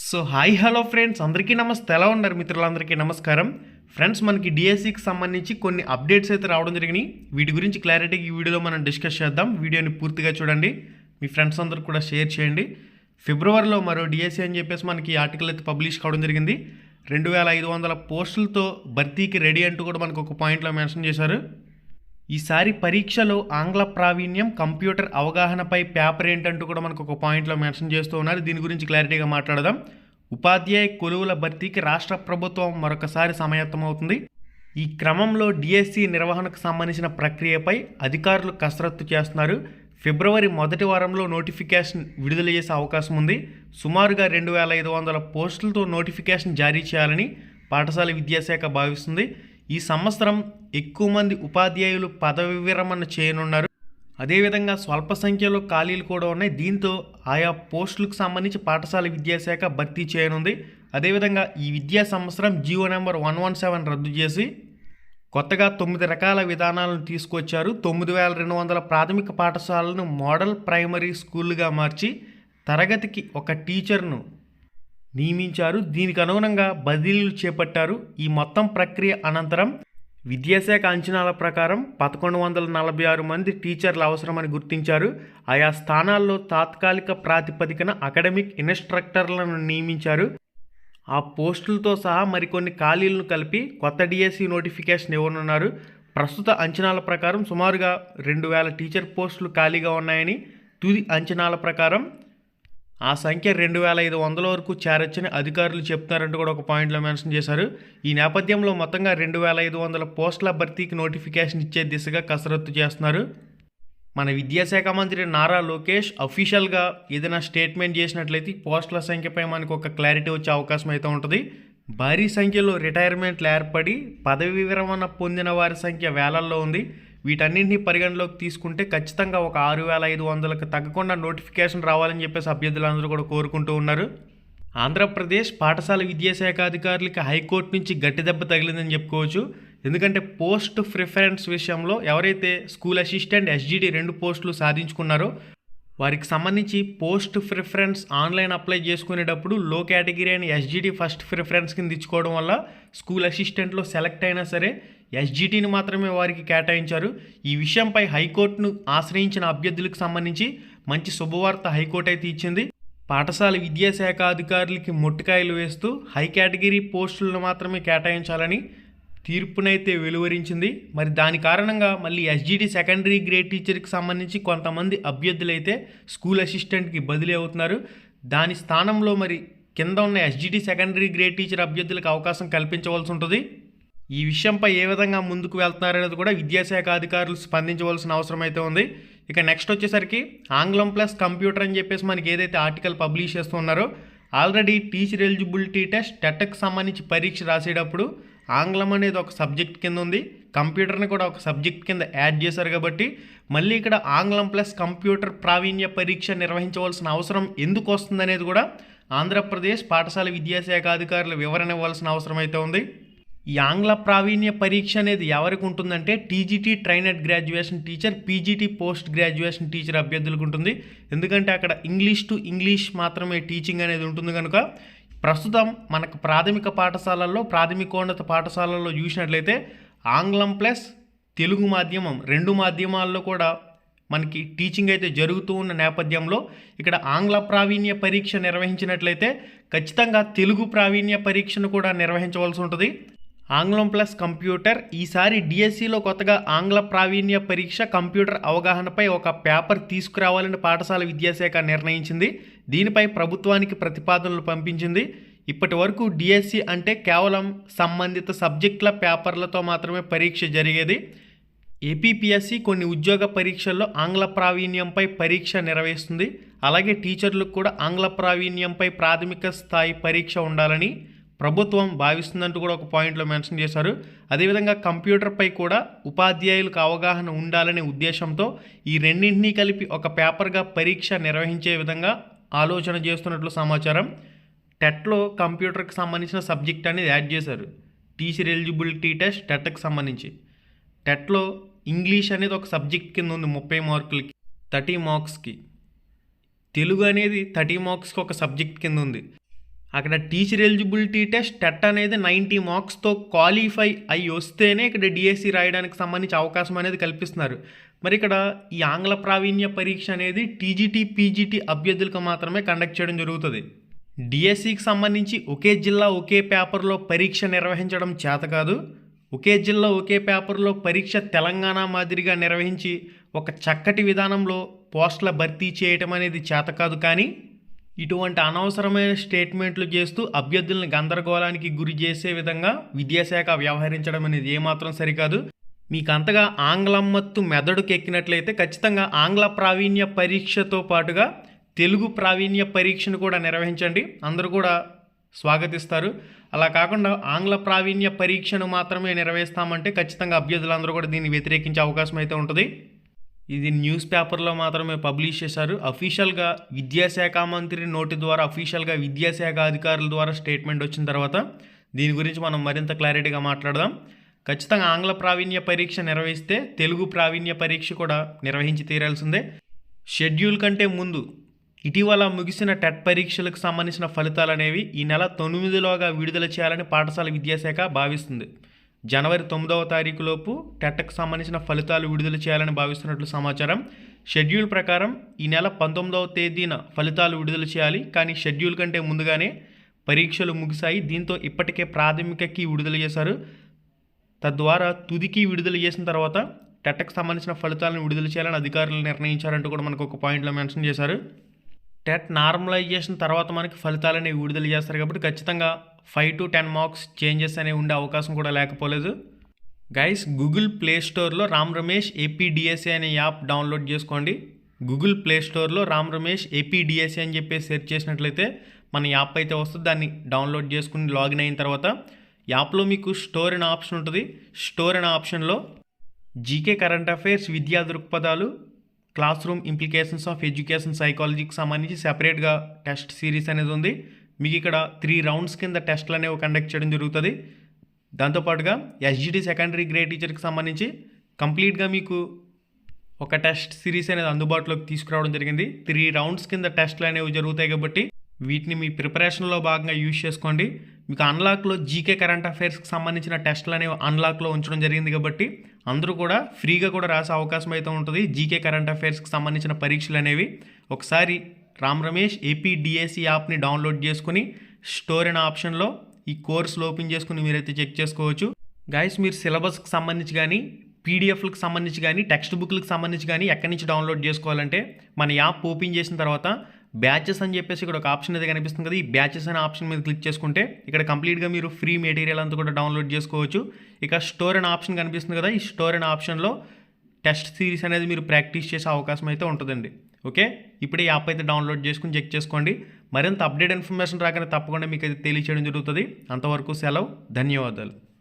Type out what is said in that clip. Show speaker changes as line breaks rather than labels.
So hi hello friends. అందరికీ నమస్తే. ఎలా ఉన్నారు మిత్రులందరికీ? నమస్కారం. ఫ్రెండ్స్ మనకి డిఎస్సికి సంబంధించి కొన్ని అప్డేట్స్ అయితే రావడం జరిగినాయి. వీటి గురించి క్లారిటీగా ఈ వీడియోలో మనం డిస్కస్ చేద్దాం. వీడియోని పూర్తిగా చూడండి. మీ ఫ్రెండ్స్ అందరూ కూడా షేర్ చేయండి. ఫిబ్రవరిలో మరో డిఎస్సి అని చెప్పేసి మనకి ఆర్టికల్ అయితే పబ్లిష్ కావడం జరిగింది. రెండు వేల ఐదు వందల పోస్టులతో భర్తీకి రెడీ అంటూ కూడా మనకు ఒక పాయింట్లో మెన్షన్ చేశారు. ఈసారి పరీక్షలో ఆంగ్ల ప్రావీణ్యం కంప్యూటర్ అవగాహనపై పేపర్ ఏంటంటూ కూడా మనకు ఒక పాయింట్లో మెన్షన్ చేస్తూ ఉన్నారు. దీని గురించి క్లారిటీగా మాట్లాడదాం. ఉపాధ్యాయ కొలువుల భర్తీకి రాష్ట్ర ప్రభుత్వం మరొకసారి సమాయత్తమవుతుంది. ఈ క్రమంలో డిఎస్సి నిర్వహణకు సంబంధించిన ప్రక్రియపై అధికారులు కసరత్తు చేస్తున్నారు. ఫిబ్రవరి మొదటి వారంలో నోటిఫికేషన్ విడుదల చేసే అవకాశం ఉంది. సుమారుగా రెండు వేల ఐదు వందల పోస్టులతో నోటిఫికేషన్ జారీ చేయాలని పాఠశాల విద్యాశాఖ భావిస్తుంది. ఈ సంవత్సరం ఎక్కువ మంది ఉపాధ్యాయులు పదవి విరమణ చేయనున్నారు. అదేవిధంగా స్వల్ప సంఖ్యలో ఖాళీలు కూడా ఉన్నాయి. దీంతో ఆయా పోస్టులకు సంబంధించి పాఠశాల విద్యాశాఖ భర్తీ చేయనుంది. అదేవిధంగా ఈ విద్యా సంవత్సరం GO number one one seven రద్దు చేసి కొత్తగా తొమ్మిది రకాల విధానాలను తీసుకొచ్చారు. తొమ్మిది వేల రెండు వందల ప్రాథమిక పాఠశాలను మోడల్ ప్రైమరీ స్కూల్గా మార్చి తరగతికి ఒక టీచర్ను నియమించారు. దీనికి అనుగుణంగా బదిలీలు చేపట్టారు. ఈ మొత్తం ప్రక్రియ అనంతరం విద్యాశాఖ అంచనాల ప్రకారం పదకొండు వందల నలభై ఆరు మంది టీచర్లు అవసరమని గుర్తించారు. ఆయా స్థానాల్లో తాత్కాలిక ప్రాతిపదికన అకాడమిక్ ఇన్స్ట్రక్టర్లను నియమించారు. ఆ పోస్టులతో సహా మరికొన్ని ఖాళీలను కలిపి కొత్త డిఎస్సి నోటిఫికేషన్ ఇవ్వనున్నారు. ప్రస్తుత అంచనాల ప్రకారం సుమారుగా రెండు వేల టీచర్ పోస్టులు ఖాళీగా ఉన్నాయని తుది అంచనాల ప్రకారం ఆ సంఖ్య రెండు వేల ఐదు వందల వరకు చేరొచ్చని అధికారులు చెప్తున్నారంటూ కూడా ఒక పాయింట్లో మెన్షన్ చేశారు. ఈ నేపథ్యంలో మొత్తంగా రెండు వేల ఐదు వందల పోస్టుల భర్తీకి నోటిఫికేషన్ ఇచ్చే దిశగా కసరత్తు చేస్తున్నారు. మన విద్యాశాఖ మంత్రి నారా లోకేష్ అఫీషియల్గా ఏదైనా స్టేట్మెంట్ చేసినట్లయితే పోస్టుల సంఖ్యపై మనకు ఒక క్లారిటీ వచ్చే అవకాశం అయితే ఉంటుంది. భారీ సంఖ్యలో రిటైర్మెంట్లు ఏర్పడి పదవి విరమణ పొందిన వారి సంఖ్య వేలల్లో ఉంది. వీటన్నింటినీ పరిగణలోకి తీసుకుంటే ఖచ్చితంగా ఒక ఆరు వేల ఐదు వందలకు తగ్గకుండా నోటిఫికేషన్ రావాలని చెప్పేసి అభ్యర్థులందరూ కూడా కోరుకుంటూ ఉన్నారు. ఆంధ్రప్రదేశ్ పాఠశాల విద్యాశాఖ అధికారులకి హైకోర్టు నుంచి గట్టి దెబ్బ తగిలిందని చెప్పుకోవచ్చు. ఎందుకంటే పోస్ట్ ప్రిఫరెన్స్ విషయంలో ఎవరైతే స్కూల్ అసిస్టెంట్ ఎస్జిడి రెండు పోస్టులు సాధించుకున్నారో వారికి సంబంధించి పోస్ట్ ప్రిఫరెన్స్ ఆన్లైన్ అప్లై చేసుకునేటప్పుడు లో కేటగిరీ అని ఎస్జీడీ ఫస్ట్ ప్రిఫరెన్స్ కింద ఇచ్చుకోవడం వల్ల స్కూల్ అసిస్టెంట్లో సెలెక్ట్ అయినా సరే ఎస్జిటిని మాత్రమే వారికి కేటాయించారు. ఈ విషయంపై హైకోర్టును ఆశ్రయించిన అభ్యర్థులకు సంబంధించి మంచి శుభవార్త హైకోర్టు అయితే ఇచ్చింది. పాఠశాల విద్యాశాఖ అధికారులకి మొట్టికాయలు వేస్తూ హై కేటగిరీ పోస్టులను మాత్రమే కేటాయించాలని తీర్పునైతే వెలువరించింది. మరి దాని కారణంగా మళ్ళీ ఎస్జిటి సెకండరీ గ్రేడ్ టీచర్కి సంబంధించి కొంతమంది అభ్యర్థులైతే స్కూల్ అసిస్టెంట్కి బదిలీ అవుతున్నారు. దాని స్థానంలో మరి కింద ఉన్న ఎస్జిటి సెకండరీ గ్రేడ్ టీచర్ అభ్యర్థులకు అవకాశం కల్పించవలసి ఉంటుంది. ఈ విషయంపై ఏ విధంగా ముందుకు వెళ్తున్నారనేది కూడా విద్యాశాఖ అధికారులు స్పందించవలసిన అవసరం అయితే ఉంది. ఇక నెక్స్ట్ వచ్చేసరికి ఆంగ్లం ప్లస్ కంప్యూటర్ అని చెప్పేసి మనకి ఏదైతే ఆర్టికల్ పబ్లిష్ చేస్తున్నారో ఆల్రెడీ టీచర్ ఎలిజిబిలిటీ టెస్ట్ టెట్కి సంబంధించి పరీక్ష రాసేటప్పుడు ఆంగ్లం అనేది ఒక సబ్జెక్ట్ కింద ఉంది. కంప్యూటర్ని కూడా ఒక సబ్జెక్ట్ కింద యాడ్ చేశారు కాబట్టి మళ్ళీ ఇక్కడ ఆంగ్లం ప్లస్ కంప్యూటర్ ప్రావీణ్య పరీక్ష నిర్వహించవలసిన అవసరం ఎందుకు వస్తుందనేది కూడా ఆంధ్రప్రదేశ్ పాఠశాల విద్యాశాఖ అధికారులు వివరణ ఇవ్వాల్సిన అవసరం అయితే ఉంది. ఈ ఆంగ్ల ప్రావీణ్య పరీక్ష అనేది ఎవరికి ఉంటుందంటే TGT trained graduation teacher PGT post graduation teacher అభ్యర్థులకు ఉంటుంది. ఎందుకంటే అక్కడ ఇంగ్లీష్ టు ఇంగ్లీష్ మాత్రమే టీచింగ్ అనేది ఉంటుంది కనుక ప్రస్తుతం మనకు ప్రాథమిక పాఠశాలల్లో ప్రాథమికోన్నత పాఠశాలల్లో చూసినట్లయితే ఆంగ్లం ప్లస్ తెలుగు మాధ్యమం రెండు మాధ్యమాల్లో కూడా మనకి టీచింగ్ అయితే జరుగుతూ ఉన్న నేపథ్యంలో ఇక్కడ ఆంగ్ల ప్రావీణ్య పరీక్ష నిర్వహించినట్లయితే ఖచ్చితంగా తెలుగు ప్రావీణ్య పరీక్షను కూడా నిర్వహించవలసి ఉంటుంది. ఆంగ్లం ప్లస్ కంప్యూటర్. ఈసారి డిఎస్సిలో కొత్తగా ఆంగ్ల ప్రావీణ్య పరీక్ష కంప్యూటర్ అవగాహనపై ఒక పేపర్ తీసుకురావాలని పాఠశాల విద్యాశాఖ నిర్ణయించింది. దీనిపై ప్రభుత్వానికి ప్రతిపాదనలు పంపించింది. ఇప్పటి వరకు డిఎస్సి అంటే కేవలం సంబంధిత సబ్జెక్టుల పేపర్లతో మాత్రమే పరీక్ష జరిగేది. ఏపీపీఎస్సి కొన్ని ఉద్యోగ పరీక్షల్లో ఆంగ్ల ప్రావీణ్యంపై పరీక్ష నిర్వహిస్తుంది. అలాగే టీచర్లకు కూడా ఆంగ్ల ప్రావీణ్యంపై ప్రాథమిక స్థాయి పరీక్ష ఉండాలని ప్రభుత్వం భావిస్తుందంటూ కూడా ఒక పాయింట్లో మెన్షన్ చేశారు. అదేవిధంగా కంప్యూటర్పై కూడా ఉపాధ్యాయులకు అవగాహన ఉండాలనే ఉద్దేశంతో ఈ రెండింటినీ కలిపి ఒక పేపర్గా పరీక్ష నిర్వహించే విధంగా ఆలోచన చేస్తున్నట్లు సమాచారం. టెట్లో కంప్యూటర్కి సంబంధించిన సబ్జెక్ట్ అనేది యాడ్ చేశారు. టీచర్ ఎలిజిబిలిటీ టెస్ట్ టెట్కి సంబంధించి. టెట్లో ఇంగ్లీష్ అనేది ఒక సబ్జెక్ట్ కింద ఉంది ముప్పై మార్కులకి థర్టీ మార్క్స్కి. తెలుగు అనేది థర్టీ మార్క్స్కి ఒక సబ్జెక్ట్ కింద ఉంది. అక్కడ టీచర్ ఎలిజిబిలిటీ టెస్ట్ టెట్ అనేది నైంటీ మార్క్స్తో క్వాలిఫై అయి వస్తేనే ఇక్కడ డిఎస్సి రాయడానికి సంబంధించి అవకాశం అనేది కల్పిస్తున్నారు. మరి ఇక్కడ ఈ ఆంగ్ల ప్రావీణ్య పరీక్ష అనేది టీజీటీ పీజీటీ అభ్యర్థులకు మాత్రమే కండక్ట్ చేయడం జరుగుతుంది. డిఎస్సికి సంబంధించి ఒకే జిల్లా ఒకే పేపర్లో పరీక్ష నిర్వహించడం చేత కాదు. ఒకే జిల్లా ఒకే పేపర్లో పరీక్ష తెలంగాణ మాదిరిగా నిర్వహించి ఒక చక్కటి విధానంలో పోస్టుల భర్తీ చేయటం అనేది చేత కాదు కానీ ఇటువంటి అనవసరమైన స్టేట్మెంట్లు చేస్తూ అభ్యర్థులను గందరగోళానికి గురి చేసే విధంగా విద్యాశాఖ వ్యవహరించడం అనేది ఏమాత్రం సరికాదు. మీకు అంతగా ఆంగ్లమ్మత్తు మెదడుకు ఎక్కినట్లయితే ఖచ్చితంగా ఆంగ్ల ప్రావీణ్య పరీక్షతో పాటుగా తెలుగు ప్రావీణ్య పరీక్షను కూడా నిర్వహించండి. అందరూ కూడా స్వాగతిస్తారు. అలా కాకుండా ఆంగ్ల ప్రావీణ్య పరీక్షను మాత్రమే నిర్వహిస్తామంటే ఖచ్చితంగా అభ్యర్థులందరూ కూడా దీన్ని వ్యతిరేకించే అవకాశం అయితే ఉంటుంది. ఇది న్యూస్ పేపర్లో మాత్రమే పబ్లిష్ చేశారు. అఫీషియల్గా విద్యాశాఖ మంత్రి నోటి ద్వారా అఫీషియల్గా విద్యాశాఖ అధికారుల ద్వారా స్టేట్మెంట్ వచ్చిన తర్వాత దీని గురించి మనం మరింత క్లారిటీగా మాట్లాడదాం. ఖచ్చితంగా ఆంగ్ల ప్రావీణ్య పరీక్ష నిర్వహిస్తే తెలుగు ప్రావీణ్య పరీక్ష కూడా నిర్వహించి తీరాల్సిందే. షెడ్యూల్ కంటే ముందు ఇటీవల ముగిసిన టెట్ పరీక్షలకు సంబంధించిన ఫలితాలు అనేవి ఈ నెల తొమ్మిదిలోగా విడుదల చేయాలని పాఠశాల విద్యాశాఖ భావిస్తుంది. జనవరి తొమ్మిదవ తారీఖులోపు టెట్కు సంబంధించిన ఫలితాలు విడుదల చేయాలని భావిస్తున్నట్లు సమాచారం. షెడ్యూల్ ప్రకారం ఈ నెల పంతొమ్మిదవ తేదీన ఫలితాలు విడుదల చేయాలి. కానీ షెడ్యూల్ కంటే ముందుగానే పరీక్షలు ముగిశాయి. దీంతో ఇప్పటికే ప్రాథమికకి విడుదల చేశారు. తద్వారా తుదికి విడుదల చేసిన తర్వాత టెట్కు సంబంధించిన ఫలితాలను విడుదల చేయాలని అధికారులు నిర్ణయించారంటూ కూడా మనకు ఒక పాయింట్లో మెన్షన్ చేశారు. టెట్ నార్మలైజేషన్ తర్వాత మనకి ఫలితాలనేవి విడుదల చేస్తారు కాబట్టి ఖచ్చితంగా five to ten marks changes అనేవి ఉండే అవకాశం కూడా లేకపోలేదు. గైస్ గూగుల్ ప్లే స్టోర్లో రామ్ రమేష్ ఏపీడిఎస్ఏ అనే యాప్ డౌన్లోడ్ చేసుకోండి. గూగుల్ ప్లే స్టోర్లో రామ్ రమేష్ ఏపీడిఎస్ఏ అని చెప్పి సెర్చ్ చేసినట్లయితే మన యాప్ అయితే వస్తుంది. దాన్ని డౌన్లోడ్ చేసుకుని లాగిన్ అయిన తర్వాత యాప్లో మీకు స్టోర్ అనే ఆప్షన్ ఉంటుంది. స్టోర్ అనే ఆప్షన్లో జీకే కరెంట్ అఫైర్స్ విద్యా దృక్పథాలు class room implications of education సైకాలజీకి సంబంధించి సెపరేట్గా టెస్ట్ సిరీస్ అనేది ఉంది. మీకు ఇక్కడ త్రీ రౌండ్స్ కింద టెస్ట్లు అనేవి కండక్ట్ చేయడం జరుగుతుంది. దాంతోపాటుగా ఎస్జిటి సెకండరీ గ్రేడ్ టీచర్కి సంబంధించి కంప్లీట్గా మీకు ఒక టెస్ట్ సిరీస్ అనేది అందుబాటులోకి తీసుకురావడం జరిగింది. త్రీ రౌండ్స్ కింద టెస్ట్లు అనేవి జరుగుతాయి కాబట్టి వీటిని మీ ప్రిపరేషన్లో భాగంగా యూజ్ చేసుకోండి. మీకు అన్లాక్లో జీకే కరెంట్ అఫైర్స్కి సంబంధించిన టెస్ట్లు అనేవి అన్లాక్లో ఉంచడం జరిగింది కాబట్టి అందరూ కూడా ఫ్రీగా కూడా రాసే అవకాశం అయితే ఉంటుంది. జీకే కరెంట్ అఫైర్స్కి సంబంధించిన పరీక్షలు అనేవి ఒకసారి రామ్ రమేష్ ఏపీ యాప్ని డౌన్లోడ్ చేసుకుని స్టోర్ అనే ఆప్షన్లో ఈ కోర్సులు ఓపెన్ చేసుకుని మీరైతే చెక్ చేసుకోవచ్చు. గైస్ మీరు సిలబస్కి సంబంధించి కానీ పీడిఎఫ్లకు సంబంధించి కానీ టెక్స్ట్ బుక్లకు సంబంధించి కానీ ఎక్కడి నుంచి డౌన్లోడ్ చేసుకోవాలంటే మన యాప్ ఓపెన్ చేసిన తర్వాత బ్యాచెస్ అని చెప్పేసి ఇక్కడ ఒక ఆప్షన్ అయితే కనిపిస్తుంది కదా. ఈ బ్యాచెస్ అనే ఆప్షన్ మీద క్లిక్ చేసుకుంటే ఇక్కడ కంప్లీట్గా మీరు ఫ్రీ మెటీరియల్ అంతా కూడా డౌన్లోడ్ చేసుకోవచ్చు. ఇక స్టోర్ అనే ఆప్షన్ కనిపిస్తుంది కదా. ఈ స్టోర్ అనే ఆప్షన్లో టెస్ట్ సిరీస్ అనేది మీరు ప్రాక్టీస్ చేసే అవకాశం అయితే ఉంటుందండి. ఓకే? ఇప్పుడే యాప్ అయితే డౌన్లోడ్ చేసుకుని చెక్ చేసుకోండి. మరింత అప్డేట్ ఇన్ఫర్మేషన్ రాగానే తప్పకుండా మీకు అయితే తెలియచేయడం జరుగుతుంది. అంతవరకు సెలవు. ధన్యవాదాలు.